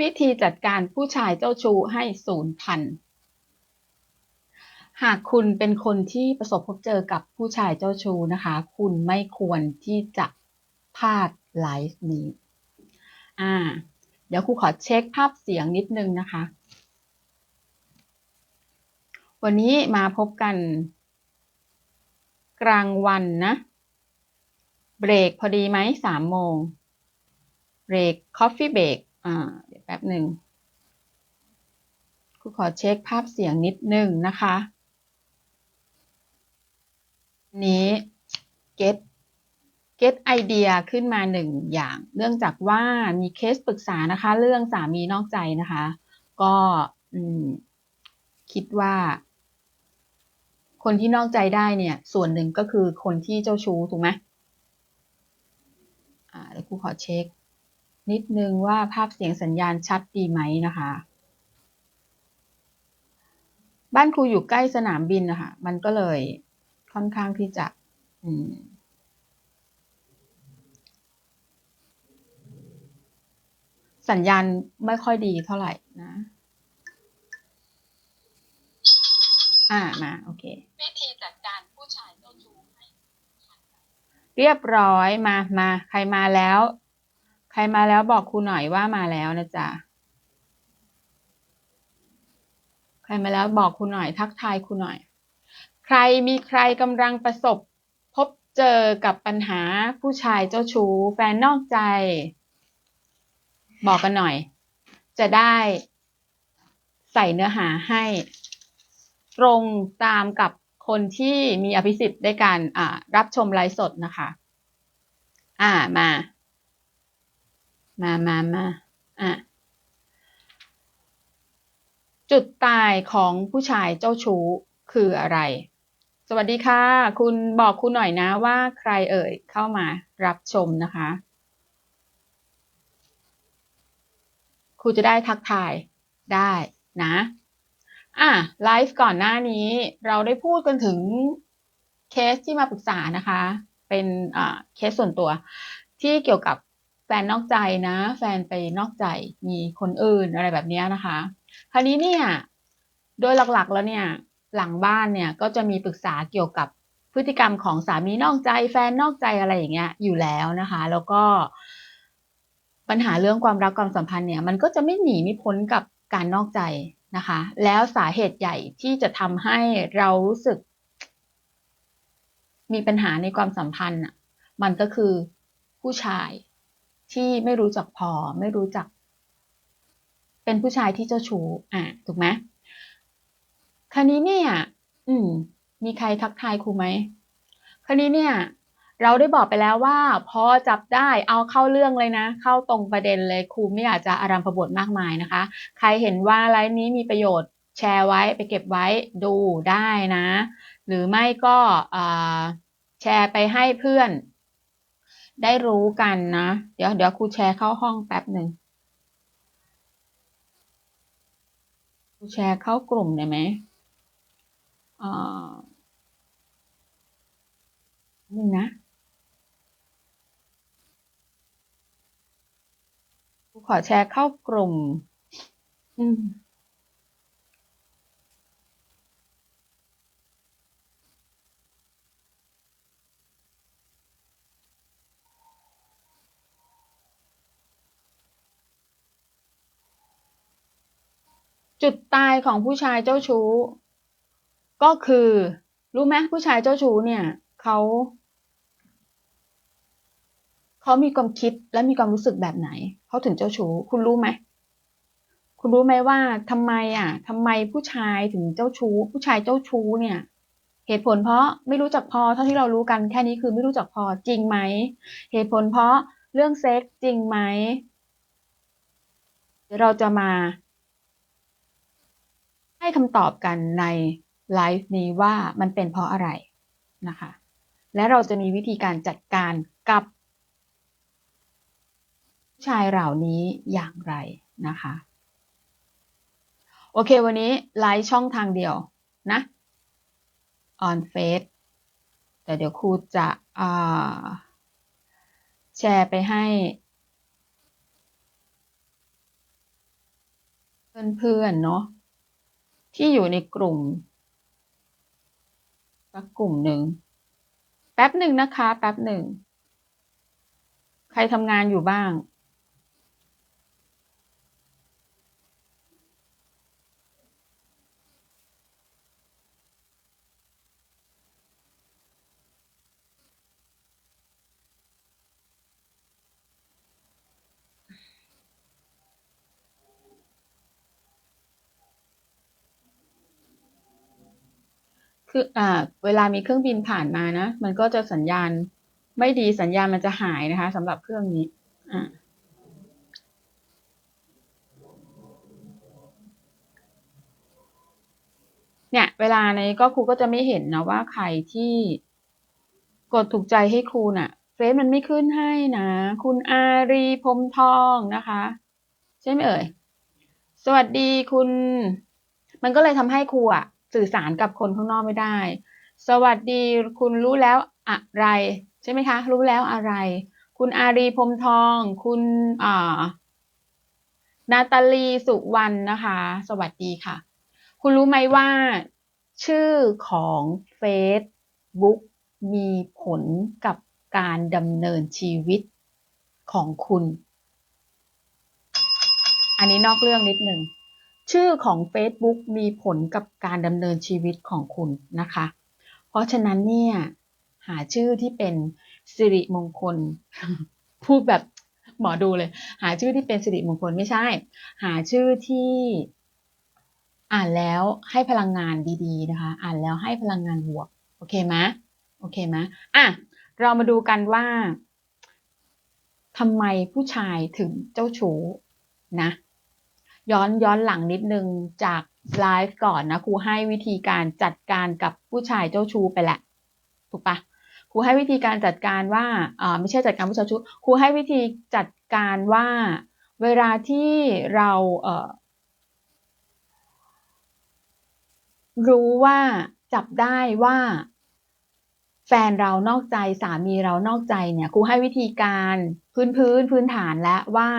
วิธีจัดการผู้ชายเจ้าชู้ให้ศูนย์พันหากคุณเป็นคนที่ประสบพบเจอกับผู้ชายเจ้าชู้นะคะ คุณไม่ควรที่จะพลาดไลฟ์นี้ อ่า เดี๋ยวครูขอเช็คภาพเสียงนิดนึงนะคะ วันนี้มาพบกันกลางวันนะ เบรกพอดีไหมสามโมง เบรกคอฟฟี่เบรกอ่า ป๊บหนึ่งครูขอเช็คภาพเสียงนิดนึงนะคะนี้ get get ไอเดียขึ้นมาหนึ่งอย่าง เนื่องจากว่ามีเคสปรึกษานะคะ เรื่องสามีนอกใจนะคะ ก็คิดว่า คนที่นอกใจได้เนี่ย ส่วนหนึ่งก็คือคนที่เจ้าชู้ถูกไหมอ่าเดี๋ยวครูขอเช็ค นิดนึงว่าภาพเสียงสัญญาณชัดดีไหมนะคะ บ้านครูอยู่ใกล้สนามบินนะคะ มันก็เลยค่อนข้างที่จะอืมสัญญาณไม่ค่อยดีเท่าไหร่นะ อ่ามาโอเควิธีจัดการผู้ชายเจ้าชู้เรียบร้อยมามาใครมาแล้ว ใครมาแล้วบอกครูหน่อยว่ามาแล้วนะจ๊ะ ใครมาแล้วบอกครูหน่อยทักทายครูหน่อย ใครมีใครกำลังประสบ พบเจอกับปัญหาผู้ชายเจ้าชู้แฟนนอกใจ บอกกันหน่อย จะได้ใส่เนื้อหาให้ ตรงตามกับคนที่มีอภิสิทธิ์ได้การรับชมไลฟ์สดนะคะ อ่ามา มามามาอะจุดตายของผู้ชายเจ้าชู้คืออะไร สวัสดีค่ะ คุณบอกคุณหน่อยนะว่าใครเอ่ยเข้ามารับชมนะคะครูจะได้ทักทายได้นะ อะไลฟ์ก่อนหน้านี้เราได้พูดกันถึงเคสที่มาปรึกษานะคะ เป็นอ่าเคสส่วนตัวที่เกี่ยวกับ แฟนนอกใจนะ แฟนไปนอกใจมีคนอื่นอะไรแบบนี้นะคะ คราวนี้เนี่ยโดยหลักๆแล้วเนี่ยหลังบ้านเนี่ยก็จะมีปรึกษาเกี่ยวกับพฤติกรรมของสามีนอกใจ แฟนนอกใจอะไรอย่างเงี้ยอยู่แล้วนะคะ แล้วก็ ปัญหาเรื่องความรักความสัมพันธ์เนี่ยมันก็จะไม่หนีไม่พ้นกับการนอกใจนะคะ แล้วสาเหตุใหญ่ที่จะทำให้เรารู้สึก มีปัญหาในความสัมพันธ์อะมันก็คือผู้ชาย ที่ไม่รู้จักพอไม่รู้จัก เป็นผู้ชายที่เจ้าชู้อะถูกไหมคราวนี้เนี่ยอืม มีใครทักทายครูไหมคราวนี้เนี่ย เราได้บอกไปแล้วว่า พอจับได้เอาเข้าเรื่องเลยนะ เข้าตรงประเด็นเลยครูไม่อยากจะอารัมพบทมากมายนะคะ ใครเห็นว่าไลฟ์นี้มีประโยชน์แชร์ไว้ไปเก็บไว้ดูได้นะ หรือไม่ก็แชร์ไปให้เพื่อน ได้รู้กันนะ เดี๋ยวเดี๋ยวครูแชร์เข้าห้องแป๊บหนึ่งครูแชร์เข้ากลุ่มได้ไหมอ่านึงนะครูขอแชร์เข้ากลุ่ม อืม จุดตายของผู้ชายเจ้าชู้ ก็คือ รู้ไหมผู้ชายเจ้าชู้เนี่ยเขาเขามีความคิดและมีความรู้สึกแบบไหนเขาถึงเจ้าชู้ คุณรู้ไหมคุณรู้ไหมว่าทำไมอะทำไมผู้ชายถึงเจ้าชู้ ผู้ชายเจ้าชู้เนี่ย เหตุผลเพราะไม่รู้จักพอเท่าที่เรารู้กันแค่นี้คือไม่รู้จักพอจริงไหมเหตุผลเพราะเรื่องเซ็กจริงไหมเดี๋ยวเราจะมา ให้คำตอบกันในไลฟ์นี้ว่ามันเป็นเพราะอะไรนะคะ และเราจะมีวิธีการจัดการกับผู้ชายเหล่านี้อย่างไรนะคะ โอเควันนี้ไลฟ์ช่องทางเดียวนะ on face แต่เดี๋ยวครูจะแชร์ไปให้เพื่อนๆเนาะ ที่อยู่ในกลุ่มสักกลุ่มหนึ่ง แป๊บหนึ่งนะคะ แป๊บหนึ่ง ใครทำงานอยู่บ้าง คืออ่า เวลามีเครื่องบินผ่านมานะ มันก็จะสัญญาณไม่ดีสัญญาณมันจะหายนะคะสำหรับเครื่องนี้ อ่าเนี่ย เวลาในก็ครูก็จะไม่เห็นนะว่าใครที่กดถูกใจให้ครูน่ะเฟซมันไม่ขึ้นให้นะ คุณอารีพรมทองนะคะ ใช่ไหมเอ่ย สวัสดีคุณ มันก็เลยทำให้ครูอะ สื่อสารกับคนข้างนอกไม่ได้ สวัสดีคุณรู้แล้วอะไร ใช่ไหมคะ รู้แล้วอะไร คุณอารีพรมทอง คุณอ่านาตาลีสุวรรณนะคะ สวัสดีค่ะ คุณรู้ไหมว่า ชื่อของ Facebook มีผลกับการดำเนินชีวิตของคุณ อันนี้นอกเรื่องนิดหนึ่ง ชื่อของ Facebook มีผลกับการดำเนินชีวิตของคุณนะคะ เพราะฉะนั้นเนี่ยหาชื่อที่เป็นสิริมงคล พูดแบบหมอดูเลย หาชื่อที่เป็นสิริมงคลไม่ใช่ หาชื่อที่อ่านแล้วให้พลังงานดีๆนะคะ อ่านแล้วให้พลังงานบวก โอเคไหมโอเคไหมอะ เรามาดูกันว่าทำไมผู้ชายถึงเจ้าชู้นะ ย้อนย้อนหลังนิดนึงจากไลฟ์ก่อนนะครูให้วิธีการจัดการกับผู้ชายเจ้าชู้ไปแหละ ถูกปะครูให้วิธีการจัดการว่าอ่าไม่ใช่จัดการผู้ชายชู้ครูให้วิธีจัดการว่าเวลาที่เราเอ่อรู้ว่าจับได้ว่า แฟนเรานอกใจสามีเรานอกใจเนี่ยครูให้วิธีการพื้นพื้นพื้นฐานและว่า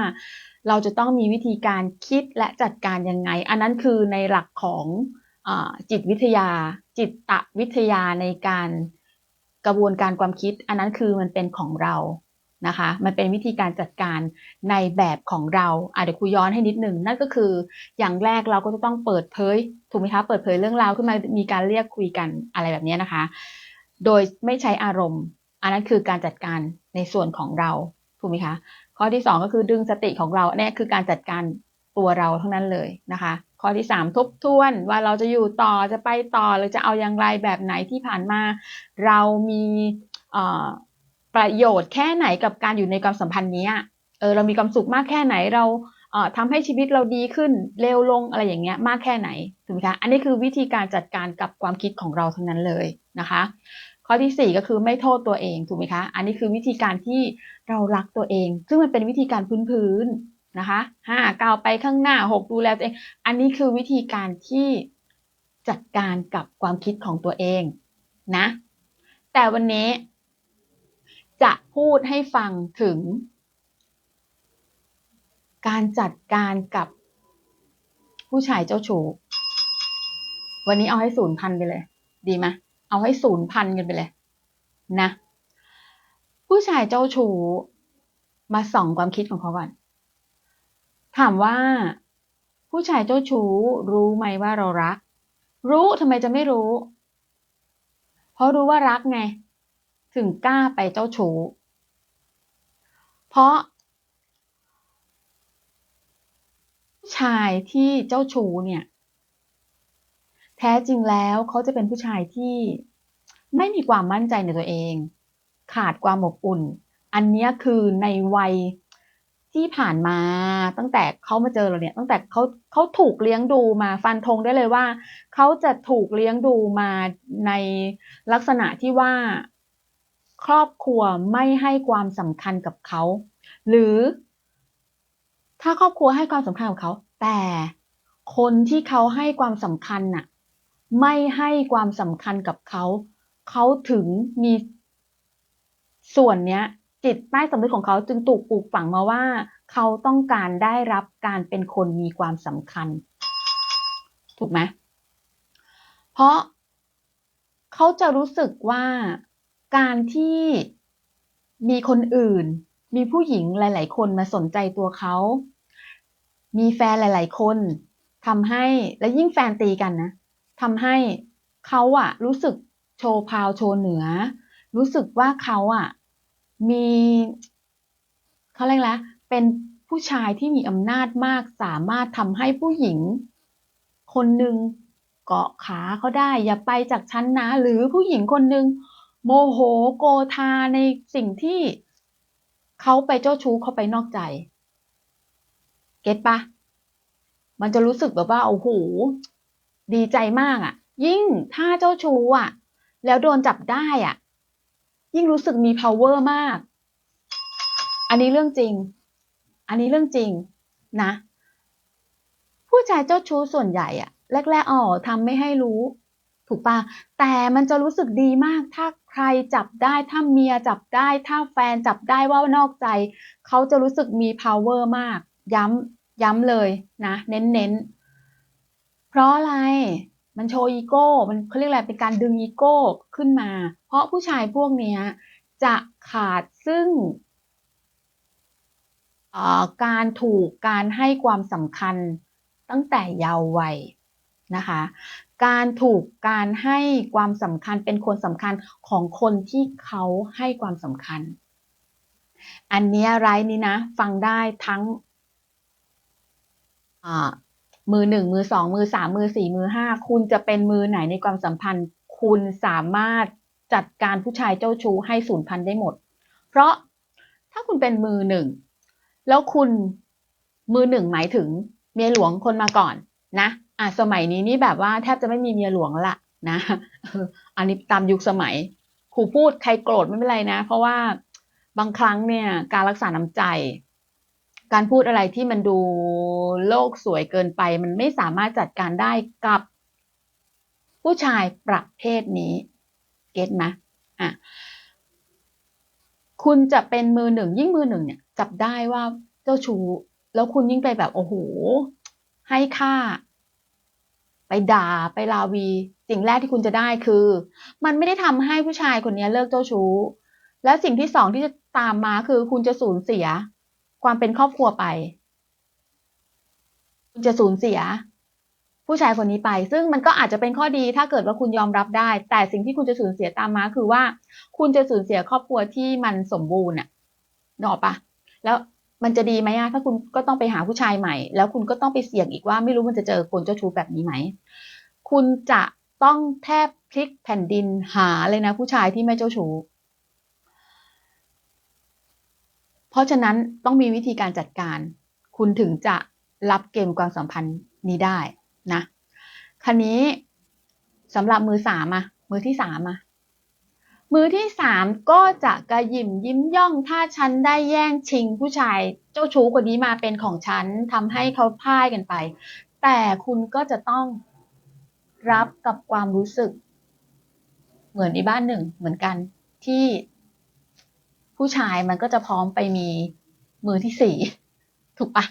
เราจะต้องมีวิธีการคิดและจัดการยังไง อันนั้นคือในหลักของอจิตวิทยา จิตตวิทยาในการกระบวนการความคิด อันนั้นคือมันเป็นของเรานะคะ มันเป็นวิธีการจัดการในแบบของเราอะเดี๋ยวครูย้อนให้นิดหนึ่งนั่นก็คืออย่างแรกเราก็จะต้องเปิดเผยถูกไหมคะเปิดเผยเรื่องราวขึ้นมามีการเรียกคุยกันอะไรแบบนี้นะคะ โดยไม่ใช้อารมณ์ อันนั้นคือการจัดการในส่วนของเราถูกไหมคะข้อที่ 2 ก็คือดึงสติของเราเนี่ยคือการจัดการตัวเราทั้งนั้นเลยนะคะ ข้อที่ 3 ทบทวนว่าเราจะอยู่ต่อจะไปต่อหรือจะเอาอย่างไรแบบไหนที่ผ่านมา เรามีประโยชน์แค่ไหนกับการอยู่ในความสัมพันธ์นี้เออเรามีความสุขมากแค่ไหนเรา ทำให้ชีวิตเราดีขึ้นเร็วลงอะไรอย่างเงี้ยมากแค่ไหนถูกไหมคะอันนี้คือวิธีการจัดการกับความคิดของเราทั้งนั้นเลยนะคะ ข้อที่ 4 ก็คือไม่โทษตัวเองถูกไหมคะอันนี้คือวิธีการที่เรารักตัวเอง ซึ่งมันเป็นวิธีการพื้นๆนะคะห้าก้าวไปข้างหน้าหกดูแลตัวเองอันนี้คือวิธีการที่จัดการกับความคิดของตัวเองนะแต่วันนี้จะพูดให้ฟังถึง การจัดการกับผู้ชายเจ้าชู้วันนี้เอาให้ศูนย์พันไปเลย ดีไหมเอาให้ศูนย์พันกันไปเลย นะ ผู้ชายเจ้าชู้มาส่องความคิดของเขาก่อนถามว่า ผู้ชายเจ้าชู้รู้ไหมว่าเรารัก รู้ทำไมจะไม่รู้ เพราะรู้ว่ารักไง ถึงกล้าไปเจ้าชู้เพราะ ผู้ชายที่เจ้าชู้เนี่ย แท้จริงแล้วเขาจะเป็นผู้ชายที่ไม่มีความมั่นใจในตัวเอง ขาดความอบอุ่น อันนี้คือในวัยที่ผ่านมาตั้งแต่เขามาเจอเราเนี่ย ตั้งแต่เขาเขาถูกเลี้ยงดูมาฟันธงได้เลยว่าเขาจะถูกเลี้ยงดูมาในลักษณะที่ว่า ครอบครัวไม่ให้ความสำคัญกับเขา หรือถ้าครอบครัวให้ความสำคัญกับเขา แต่คนที่เขาให้ความสำคัญน่ะไม่ให้ความสำคัญกับเขา เขาถึงมีส่วนเนี้ย จิตใต้สำนึกของเขาจึงถูกปลูกฝังมาว่า เขาต้องการได้รับการเป็นคนมีความสำคัญ ถูกไหมเพราะเขาจะรู้สึกว่าการที่มีคนอื่น มีผู้หญิงหลาย ๆ คนมาสนใจตัวเขา มีแฟนหลาย ๆ คนทำให้และยิ่งแฟนตีกันนะทำให้เขาอะรู้สึกโชว์พาวโชว์เหนือ รู้สึกว่าเขาอะมีเขาเรียกแล้วเป็นผู้ชายที่มีอำนาจมาก สามารถทำให้ผู้หญิง คนหนึ่งเกาะขาเขาได้ อย่าไปจากฉันนะ หรือผู้หญิงคนหนึ่งโมโหโกธาในสิ่งที่เขาไปเจ้าชู้เขาไปนอกใจ เก็ตปะมันจะรู้สึกแบบว่าโอ้โหดีใจมากอะ่ะ ยิ่งถ้าเจ้าชู้อะ แล้วโดนจับได้อะ ยิ่งรู้สึกมี power มาก อันนี้เรื่องจริง อันนี้เรื่องจริงนะ ผู้ชายเจ้าชู้ส่วนใหญ่อะแรกๆอ๋อทำไม่ให้รู้ ถูกปะแต่มันจะรู้สึกดีมาก ถ้าใครจับได้ถ้าเมียจับได้ ถ้าแฟนจับได้ว่านอกใจ เขาจะรู้สึกมี power มาก ย้ำย้ำเลยนะเน้นๆเพราะอะไรมันโชว์อีโก้ มันเขาเรียกอะไรเป็นการดึงอีโก้ขึ้นมา เพราะผู้ชายพวกนี้จะขาดซึ่งการถูกการให้ความสำคัญตั้งแต่เยาว์วัยนะคะ การถูกการให้ความสำคัญเป็นคนสำคัญของคนที่เขาให้ความสำคัญ อันนี้ไรนี้นะ ฟังได้ทั้ง มือหนึ่งมือสองมือสามมือสี่มือห้าคุณจะเป็นมือไหนในความสัมพันธ์ คุณสามารถจัดการผู้ชายเจ้าชู้ให้สูญพันธุ์ได้หมด เพราะถ้าคุณเป็นมือหนึ่งแล้วคุณมือหนึ่งหมายถึงเมียหลวงคนมาก่อนนะอะสมัยนี้นี่แบบว่าแทบจะไม่มีเมียหลวงละนะอันนี้ตามยุคสมัยครูพูดใครโกรธไม่เป็นไรนะ เพราะว่าบางครั้งเนี่ยการรักษาน้ำใจ การพูดอะไรที่มันดูโลกสวยเกินไป มันไม่สามารถจัดการได้กับ ผู้ชายประเภทนี้ เก็ตไหมอะคุณจะเป็นมือหนึ่งยิ่งมือหนึ่งเนี่ย จับได้ว่าเจ้าชู้แล้วคุณยิ่งไปแบบโอ้โหให้ค่า ไปด่าไปลาวี สิ่งแรกที่คุณจะได้คือ มันไม่ได้ทำให้ผู้ชายคนนี้เลิกเจ้าชู้ และสิ่งที่สองที่จะตามมาคือคุณจะสูญเสีย ความเป็นครอบครัวไป คุณจะสูญเสีย ผู้ชายคนนี้ไป ซึ่งมันก็อาจจะเป็นข้อดีถ้าเกิดว่าคุณยอมรับได้ แต่สิ่งที่คุณจะสูญเสียตามมาคือว่า คุณจะสูญเสียครอบครัวที่มันสมบูรณ์อะนอกปะแล้วมันจะดีไหมอะถ้าคุณก็ต้องไปหาผู้ชายใหม่ แล้วคุณก็ต้องไปเสี่ยงอีกว่า ไม่รู้มันจะเจอคนเจ้าชู้แบบนี้ไหม คุณจะต้องแทบพลิกแผ่นดินหาเลยนะ ผู้ชายที่ไม่เจ้าชู้ เพราะฉะนั้นต้องมีวิธีการจัดการ คุณถึงจะรับเกมความสัมพันธ์นี้ได้นะคันนี้สำหรับมือสามอะมือที่สามอะมือที่สามก็จะกระยิมยิ้มย่องถ้าฉันได้แย่งชิงผู้ชายเจ้าชู้คนนี้มาเป็นของฉันทำให้เขาพ่ายกันไป แต่คุณก็จะต้องรับกับความรู้สึก เหมือนในบ้านหนึ่งเหมือนกันที่ ผู้ชายมันก็จะพร้อมไปมีมือที่สี่ถูกปะ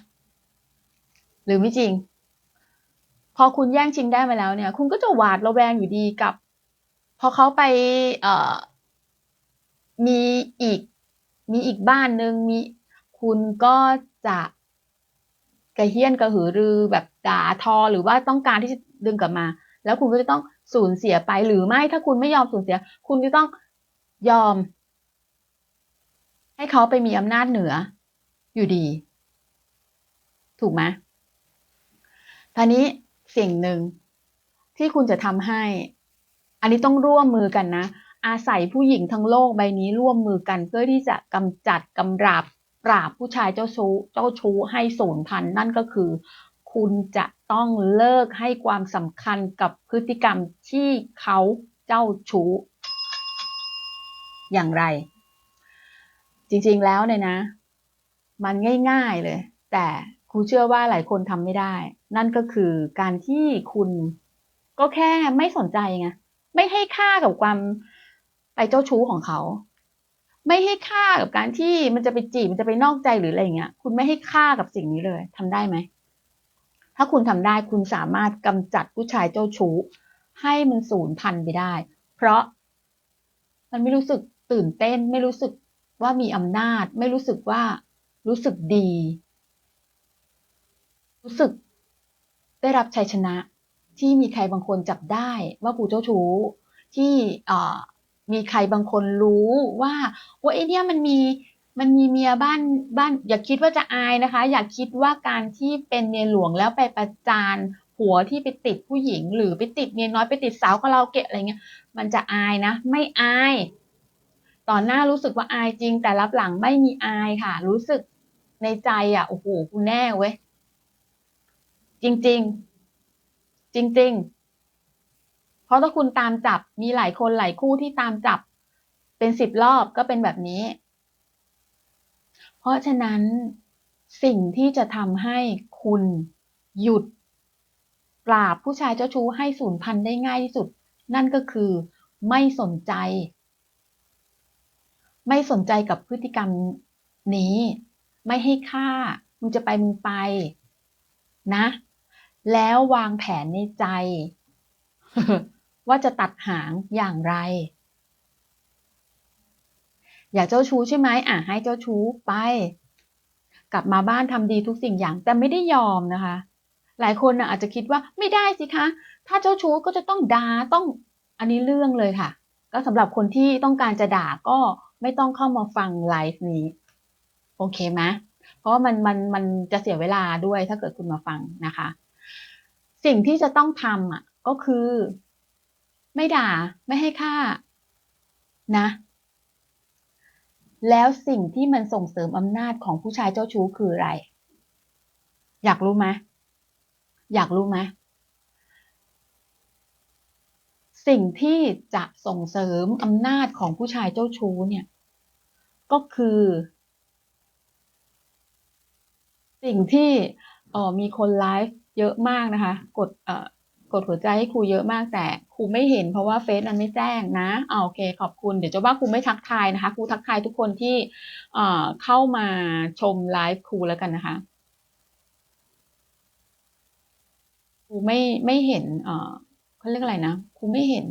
หรือไม่จริง พอคุณแย่งชิงได้มาแล้วเนี่ย คุณก็จะหวาดระแวงอยู่ดีกับ พอเขาไปเอ่อมีอีก มีอีกบ้านหนึ่งมีคุณก็จะกระเฮี้ยนกระหือรือแบบด่าทอหรือว่าต้องการที่จะดึงกลับมา แล้วคุณก็จะต้องสูญเสียไปหรือไม่ถ้าคุณไม่ยอมสูญเสีย คุณจะต้องยอม ให้เขาไปมีอำนาจเหนือ อยู่ดี ถูกไหมทีนี้สิ่งหนึ่งที่คุณจะทำให้ อันนี้ต้องร่วมมือกันนะ อาศัยผู้หญิงทั้งโลกใบนี้ร่วมมือกันเพื่อที่จะกำจัดกำราบปราบผู้ชายเจ้าชู้เจ้าชู้ให้สูญพันธุ์นั่นก็คือ คุณจะต้องเลิกให้ความสำคัญกับพฤติกรรมที่เขาเจ้าชู้อย่างไร จริงๆแล้วเนี่ยนะ มันง่ายๆเลย แต่ครูเชื่อว่าหลายคนทำไม่ได้ นั่นก็คือการที่คุณก็แค่ไม่สนใจไงไม่ให้ค่ากับความไปเจ้าชู้ของเขา ไม่ให้ค่ากับการที่มันจะไปจีบมันจะไปนอกใจหรืออะไรเงี้ย คุณไม่ให้ค่ากับสิ่งนี้เลยทำได้ไหมถ้าคุณทำได้คุณสามารถกำจัดผู้ชายเจ้าชู้ ให้มันสูญพันธุ์ไปได้ เพราะมันไม่รู้สึกตื่นเต้น ไม่รู้สึก ว่ามีอำนาจ ไม่รู้สึกว่า รู้สึกดี รู้สึกได้รับชัยชนะ ที่มีใครบางคนจับได้ว่ากูเจ้าชู้ ที่มีใครบางคนรู้ว่าว่าไอเนี้ยมันมีมันมีเมียบ้านบ้าน อย่าคิดว่าจะอายนะคะ อย่าคิดว่าการที่เป็นเมียหลวงแล้วไปประจานผัวที่ไปติดผู้หญิง หรือไปติดเมียน้อยไปติดสาวคาราโอเกะอะไรเงี้ยมันจะอายนะ ไม่อาย ตอนหน้ารู้สึกว่าอายจริง แต่รับหลังไม่มีอายค่ะ รู้สึกในใจอะโอ้โหกูแน่เว้ยจริงๆจริง ๆ เพราะถ้าคุณตามจับมีหลายคนหลายคู่ที่ตามจับ เป็นสิบรอบก็เป็นแบบนี้ เพราะฉะนั้นสิ่งที่จะทำให้คุณหยุด ปราบผู้ชายเจ้าชู้ให้สูญพันธุ์ได้ง่ายที่สุด นั่นก็คือไม่สนใจ ไม่สนใจกับพฤติกรรมนี้ ไม่ให้ค่า มึงจะไปมึงไป นะ แล้ววางแผนในใจ ว่าจะตัดหางอย่างไร อยากเจ้าชู้ใช่ไหมอะให้เจ้าชู้ไป กลับมาบ้านทำดีทุกสิ่งอย่าง แต่ไม่ได้ยอมนะคะ หลายคนนะอาจจะคิดว่าไม่ได้สิคะ ถ้าเจ้าชู้ก็จะต้องด่าต้องอันนี้เรื่องเลยค่ะ ก็สำหรับคนที่ต้องการจะด่าก็ ไม่ต้องเข้ามาฟังไลฟ์นี้ โอเคไหมเพราะว่ามันมันมันจะเสียเวลาด้วยถ้าเกิดคุณมาฟังนะคะ สิ่งที่จะต้องทำอะก็คือ ไม่ด่าไม่ให้ค่านะ แล้วสิ่งที่มันส่งเสริมอำนาจของผู้ชายเจ้าชู้คืออะไร อยากรู้ไหมอยากรู้ไหมสิ่งที่จะส่งเสริมอำนาจของผู้ชายเจ้าชู้เนี่ย ก็คือ สิ่งที่เออมีคนไลฟ์เยอะมากนะคะ กดเอ่อกดหัวใจให้ครูเยอะมากแต่ครูไม่เห็นเพราะว่าเฟซมันไม่แจ้งนะอาโอเค ขอบคุณเดี๋ยวจะว่าครูไม่ทักทายนะคะครูทักทายทุกคนที่เอ่อเข้ามาชมไลฟ์ครูแล้วกันนะคะครูไม่ไม่เห็นเอ่อเขาเรียกอะไรนะครูไม่เห็น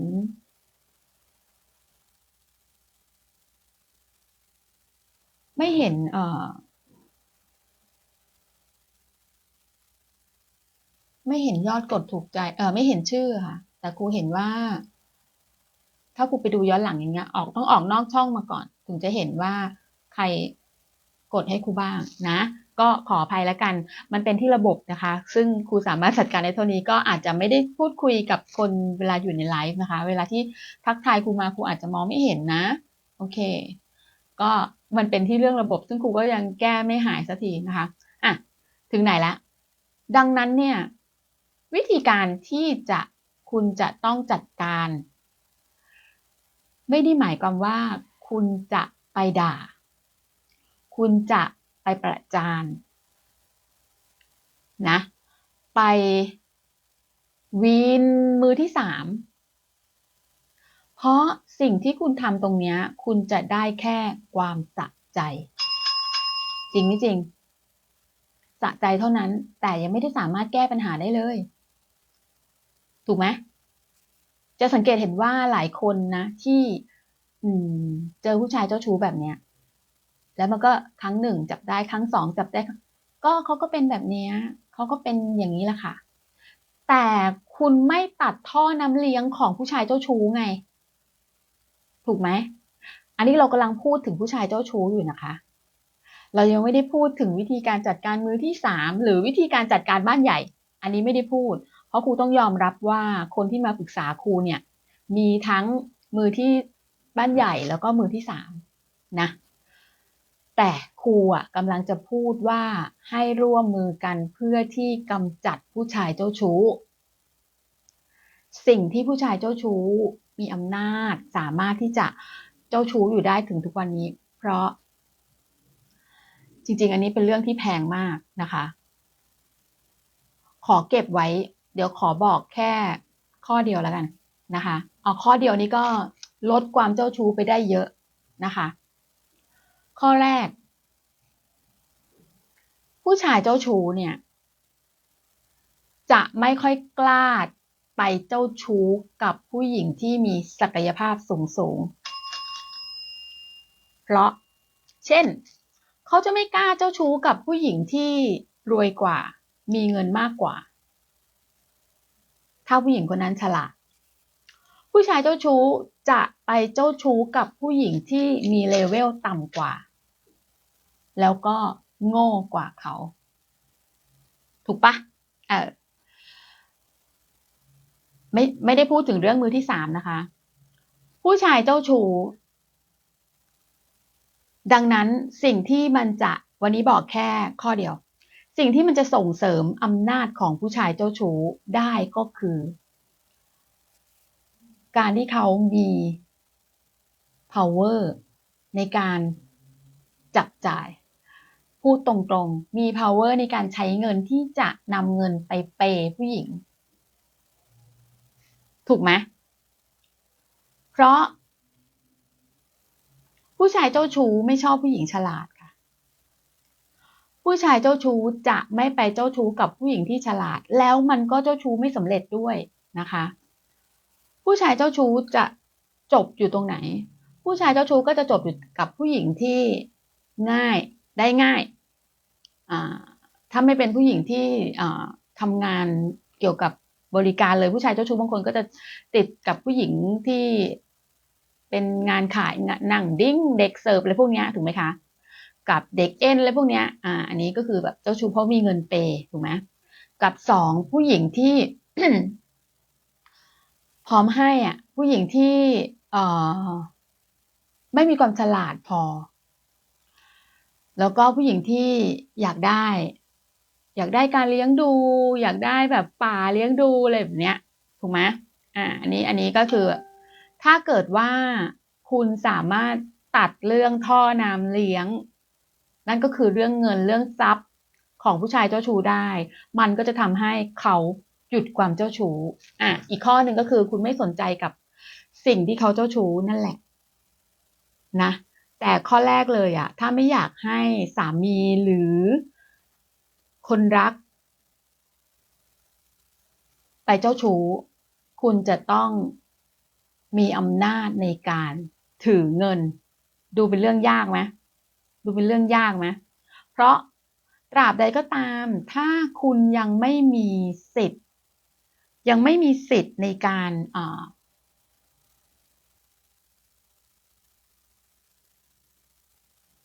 ไม่เห็นเอ่อไม่เห็นยอดกดถูกใจ เออไม่เห็นชื่อค่ะ แต่ครูเห็นว่า ถ้าครูไปดูย้อนหลังอย่างเงี้ย ออกต้องออกนอกช่องมาก่อน ถึงจะเห็นว่าใครกดให้ครูบ้างนะ ก็ขออภัยแล้วกัน มันเป็นที่ระบบนะคะ ซึ่งครูสามารถจัดการได้เท่านี้ก็อาจจะไม่ได้พูดคุยกับคนเวลาอยู่ในไลฟ์นะคะ เวลาที่ทักทายครูมาครูอาจจะมองไม่เห็นนะ โอเค ก็ มันเป็นที่เรื่องระบบ ซึ่งครูก็ยังแก้ไม่หายสักทีนะคะอะถึงไหนละ ดังนั้นเนี่ยวิธีการที่จะคุณจะต้องจัดการ ไม่ได้หมายความว่า คุณจะไปด่า คุณจะไปประจานนะ ไปวีนมือที่สาม เพราะสิ่งที่คุณทำตรงนี้คุณจะได้แค่ความสะใจ จริงไม่จริง สะใจเท่านั้น แต่ยังไม่ได้สามารถแก้ปัญหาได้เลย ถูกไหมจะสังเกตเห็นว่าหลายคนนะที่เจอผู้ชายเจ้าชู้แบบเนี้ย แล้วมันก็ครั้งหนึ่งจับได้ครั้งสองจับได้ ก็เขาก็เป็นแบบเนี้ยเขาก็เป็นอย่างนี้แหละค่ะ แต่คุณไม่ตัดท่อน้ำเลี้ยงของผู้ชายเจ้าชู้ไง ถูกไหม อันนี้เรากำลังพูดถึงผู้ชายเจ้าชู้อยู่นะคะ เรายังไม่ได้พูดถึงวิธีการจัดการมือที่สามหรือวิธีการจัดการบ้านใหญ่ อันนี้ไม่ได้พูด เพราะครูต้องยอมรับว่าคนที่มาปรึกษาครูเนี่ย มีทั้งมือที่บ้านใหญ่แล้วก็มือที่สามนะ แต่ครูอะกำลังจะพูดว่าให้ร่วมมือกันเพื่อที่กำจัดผู้ชายเจ้าชู้ สิ่งที่ผู้ชายเจ้าชู้ มีอำนาจสามารถที่จะเจ้าชู้อยู่ได้ถึงทุกวันนี้ เพราะ จริง ๆ อันนี้เป็นเรื่องที่แพงมากนะคะ ขอเก็บไว้ เดี๋ยวขอบอกแค่ข้อเดียวแล้วกันนะคะเอาข้อเดียวนี้ก็ลดความเจ้าชู้ไปได้เยอะนะคะ ข้อแรก ผู้ชายเจ้าชู้เนี่ย จะไม่ค่อยกล้า ไปเจ้าชู้กับผู้หญิงที่มีศักยภาพสูงสูง เพราะ เช่น เขาจะไม่กล้าเจ้าชู้กับผู้หญิงที่รวยกว่า มีเงินมากกว่า ถ้าผู้หญิงคนนั้นฉลาด ผู้ชายเจ้าชู้จะไปเจ้าชู้กับผู้หญิงที่มีเลเวลต่ำกว่า แล้วก็โง่กว่าเขา ถูกปะเออ ไม่ไม่ได้พูดถึงเรื่องมือที่สามนะคะ ผู้ชายเจ้าชู้ดังนั้นสิ่งที่มันจะวันนี้บอกแค่ข้อเดียว สิ่งที่มันจะส่งเสริมอำนาจของผู้ชายเจ้าชู้ได้ก็คือ การที่เขามี power ในการจับจ่าย พูดตรงๆ มี power ในการใช้เงินที่จะนำเงินไปเปย์ผู้หญิง ถูกไหมเพราะ ผู้ชายเจ้าชู้ไม่ชอบผู้หญิงฉลาดค่ะ ผู้ชายเจ้าชู้จะไม่ไปเจ้าชู้กับผู้หญิงที่ฉลาด แล้วมันก็เจ้าชู้ไม่สำเร็จด้วยนะคะ ผู้ชายเจ้าชู้จะจบอยู่ตรงไหน ผู้ชายเจ้าชู้ก็จะจบอยู่กับผู้หญิงที่ง่ายได้ง่ายถ้าไม่เป็นผู้หญิงที่ทำงานเกี่ยวกับ บริการเลยผู้ชายเจ้าชู้บางคนก็จะติดกับผู้หญิงที่เป็นงานขายนั่งดิ้งเด็กเสิร์ฟอะไรพวกนี้ถูกไหมคะ กับเด็กเอ็นอะไรพวกนี้อ่า อันนี้ก็คือแบบเจ้าชู้เพราะมีเงินเปย์ถูกไหมกับสองผู้หญิงที่พร้อมให้อะ ผู้หญิงที่เอ่อไม่มีความฉลาดพอ แล้วก็ผู้หญิงที่อยากได้ อยากได้การเลี้ยงดู อยากได้แบบป่าเลี้ยงดูอะไรแบบเนี้ยถูกไหมอ่าอันนี้อันนี้ก็คือ ถ้าเกิดว่าคุณสามารถตัดเรื่องท่อน้ำเลี้ยง นั่นก็คือเรื่องเงินเรื่องทรัพย์ของผู้ชายเจ้าชู้ได้ มันก็จะทำให้เขาหยุดความเจ้าชู้อะอีกข้อหนึ่งก็คือคุณไม่สนใจกับสิ่งที่เขาเจ้าชู้นั่นแหละนะแต่ข้อแรกเลยอะถ้าไม่อยากให้สามีหรือ คนรัก ไปเจ้าชู้ คุณจะต้องมีอำนาจในการถือเงิน ดูเป็นเรื่องยากไหมดูเป็นเรื่องยากไหมเพราะตราบใดก็ตาม ถ้าคุณยังไม่มีสิทธิ์ ยังไม่มีสิทธิ์ในการ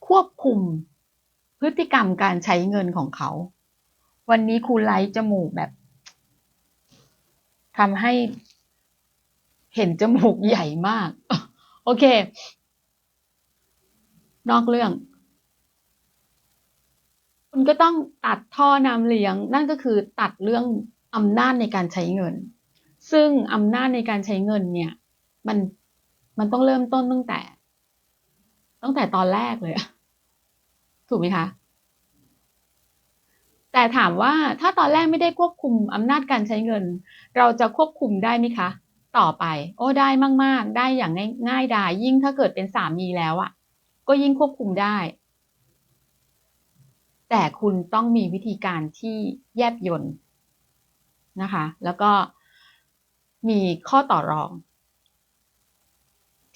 ควบคุมพฤติกรรมการใช้เงินของเขา วันนี้ครูไลท์จมูกแบบทำให้เห็นจมูกใหญ่มาก โอเค นอกเรื่อง คุณก็ต้องตัดท่อน้ำเลี้ยง นั่นก็คือตัดเรื่องอำนาจในการใช้เงิน ซึ่งอำนาจในการใช้เงินเนี่ย มันมันต้องเริ่มต้นตั้งแต่ ตั้งแต่ตอนแรกเลย ถูกไหมคะ แต่ถามว่าถ้าตอนแรกไม่ได้ควบคุมอำนาจการใช้เงิน เราจะควบคุมได้ไหมคะ ต่อไป โอ้ได้มาก ๆ ได้อย่างง่ายดายยิ่งถ้าเกิดเป็นสามีแล้วอะ่ะ ก็ยิ่งควบคุมได้ แต่คุณต้องมีวิธีการที่แยบยนต์นะคะ แล้วก็มีข้อต่อรอง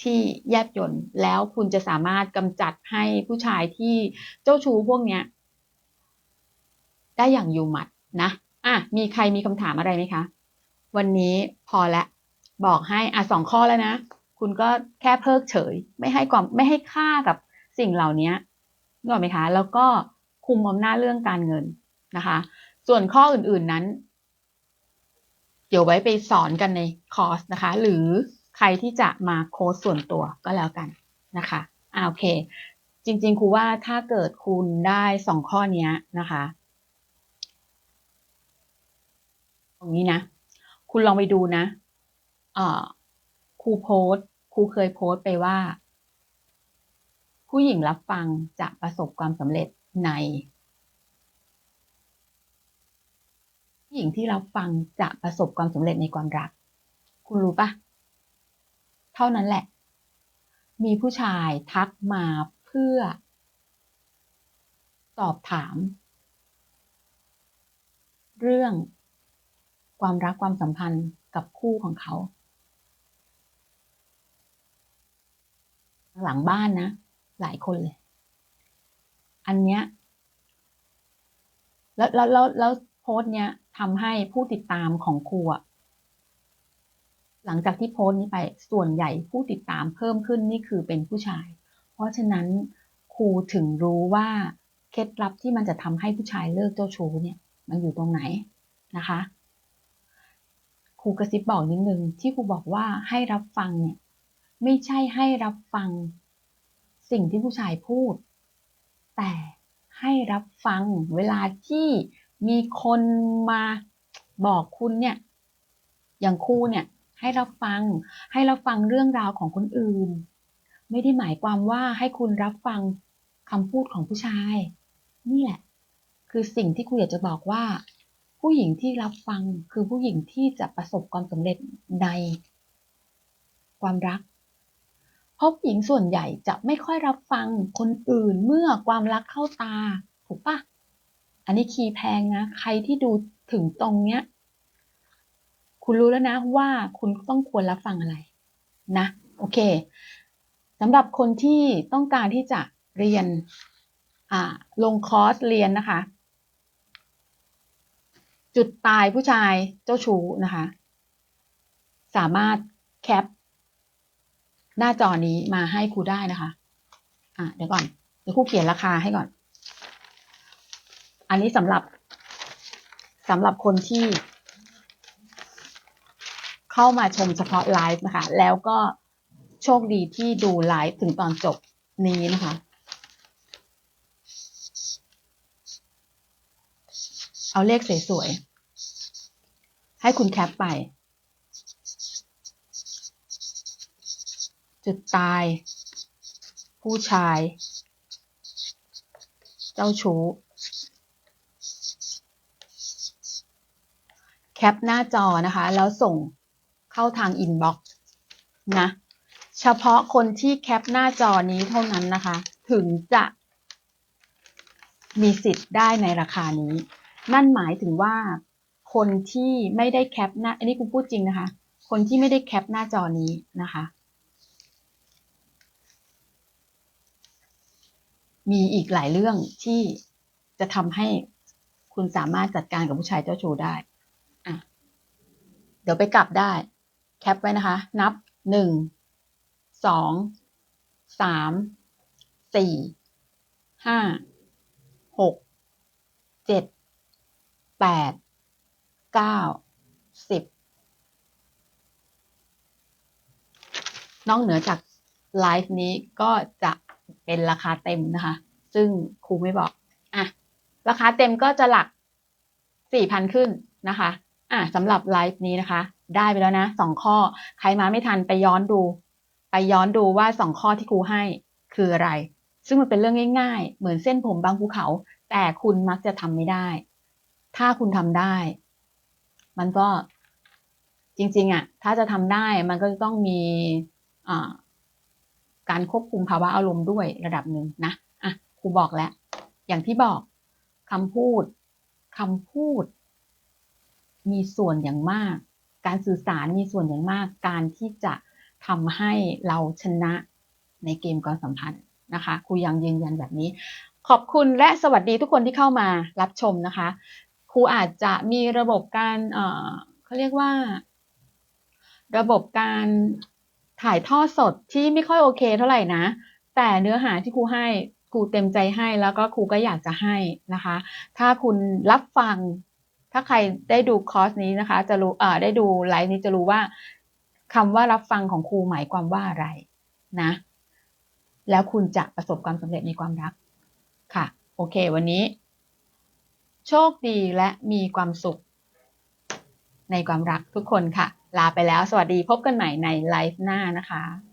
ที่แยบยนต์แล้วคุณจะสามารถกำจัดให้ผู้ชายที่เจ้าชู้พวกเนี้ย ได้อย่างอยู่หมัดนะอะมีใครมีคำถามอะไรไหมคะ วันนี้พอล้วบอกให้อะสองข้อแล้วนะ คุณก็แค่เพิกเฉย ไม่ให้ความไม่ให้ค่ากับสิ่งเหล่านี้นึกออกไหมคะ แล้วก็คุมอำนาจเรื่องการเงินนะคะ ส่วนข้ออื่นๆนั้น เดี๋ยวไว้ไปสอนกันในคอร์สนะคะ หรือใครที่จะมาโค้ดส่วนตัวก็แล้วกันนะคะอ่าโอเค จริงๆครูว่าถ้าเกิดคุณได้สองข้อนี้นะคะ ตรงนี้นะ คุณลองไปดูนะครูโพสครูเคยโพสไปว่า ผู้หญิงรับฟังจะประสบความสำเร็จใน ผู้หญิงที่รับฟังจะประสบความสำเร็จในความรัก คุณรู้ปะเท่านั้นแหละ มีผู้ชายทักมาเพื่อสอบถาม เรื่อง ความรักความสัมพันธ์กับคู่ของเขา หลังบ้านนะ หลายคนเลย อันเนี้ยแล้วแล้วแล้วแล้วโพสต์เนี้ยทำให้ผู้ติดตามของครูอะหลังจากที่โพสต์นี้ไปส่วนใหญ่ผู้ติดตามเพิ่มขึ้นนี่คือเป็นผู้ชาย เพราะฉะนั้นครูถึงรู้ว่าเคล็ดลับที่มันจะทำให้ผู้ชายเลิกเจ้าชู้เนี่ย มันอยู่ตรงไหนนะคะ ครูกระซิบบอกนิดนึงที่ครูบอกว่าให้รับฟังเนี่ยไม่ใช่ให้รับฟัง สิ่งที่ผู้ชายพูด แต่ให้รับฟังเวลาที่มีคนมาบอกคุณเนี่ย อย่างครูเนี่ย ให้รับฟัง ให้รับฟังเรื่องราวของคนอื่น ไม่ได้หมายความว่าให้คุณรับฟังคำพูดของผู้ชาย นี่แหละ คือสิ่งที่ครูอยากจะบอกว่า ผู้หญิงที่รับฟังคือผู้หญิงที่จะประสบความสำเร็จในความรัก เพราะผู้หญิงส่วนใหญ่จะไม่ค่อยรับฟังคนอื่นเมื่อความรักเข้าตา ถูกปะอันนี้คีย์แพงนะ ใครที่ดูถึงตรงเนี้ย คุณรู้แล้วนะว่าคุณต้องควรรับฟังอะไรนะ โอเคสำหรับคนที่ต้องการที่จะเรียนลงคอร์สเรียนนะคะ จุดตายผู้ชายเจ้าชู้นะคะ สามารถแคปหน้าจอนี้มาให้ครูได้นะคะ อะเดี๋ยวก่อน เดี๋ยวครูเขียนราคาให้ก่อน อันนี้สำหรับสำหรับคนที่ เข้ามาชมเฉพาะไลฟ์นะคะ แล้วก็โชคดีที่ดูไลฟ์ถึงตอนจบนี้นะคะ เอาเลขสวยๆ ให้คุณแคปไป จุดตาย ผู้ชาย เจ้าชู้ แคปหน้าจอนะคะ แล้วส่งเข้าทางอินบ็อกซ์นะ เฉพาะคนที่แคปหน้าจอนี้เท่านั้นนะคะ ถึงจะมีสิทธิ์ได้ในราคานี้ นั่นหมายถึงว่า คนที่ไม่ได้แคปหน้า อันนี้กูพูดจริงนะคะ คนที่ไม่ได้แคปหน้าจอนี้นะคะ มีอีกหลายเรื่องที่จะทำให้คุณสามารถจัดการกับผู้ชายเจ้าชู้ได้อะเดี๋ยวไปกลับได้ แคปไว้นะคะ นับหนึ่งสองสามสี่ห้าหกเจ็ด แปดเก้าสิบนอกเหนือจากไลฟ์นี้ก็จะเป็นราคาเต็มนะคะ ซึ่งครูไม่บอกอะราคาเต็มก็จะหลักสี่พันขึ้นนะคะอะสำหรับไลฟ์นี้นะคะ ได้ไปแล้วนะสองข้อใครมาไม่ทันไปย้อนดู ไปย้อนดูว่าสองข้อที่ครูให้คืออะไร ซึ่งมันเป็นเรื่องง่าย ๆ เหมือนเส้นผมบางภูเขา แต่คุณมักจะทำไม่ได้ ถ้าคุณทำได้ มันก็จริงๆอะ ถ้าจะทำได้มันก็จะต้องมีการควบคุมภาวะอารมณ์ด้วยระดับหนึ่งนะอะครูบอกแล้ว อย่างที่บอกคำพูดคำพูด มีส่วนอย่างมาก การสื่อสารมีส่วนอย่างมาก การที่จะทำให้เราชนะในเกมความสัมพันธ์นะคะครูยังยืนยันแบบนี้ ขอบคุณและสวัสดีทุกคนที่เข้ามารับชมนะคะ ครูอาจจะมีระบบการเอ่อเขาเรียกว่า ระบบการถ่ายทอดสดที่ไม่ค่อยโอเคเท่าไหร่นะ แต่เนื้อหาที่ครูให้ครูเต็มใจให้แล้วก็ครูก็อยากจะให้นะคะ ถ้าคุณรับฟัง ถ้าใครได้ดูคอร์สนี้นะคะ จะรู้เอ่อได้ดูไลฟ์นี้จะรู้ว่าคำว่ารับฟังของครูหมายความว่าอะไรนะ แล้วคุณจะประสบความสำเร็จในความรักค่ะ โอเค วันนี้ โชคดีและมีความสุข ในความรักทุกคนค่ะ ลาไปแล้วสวัสดีพบกันใหม่ในไลฟ์หน้านะคะ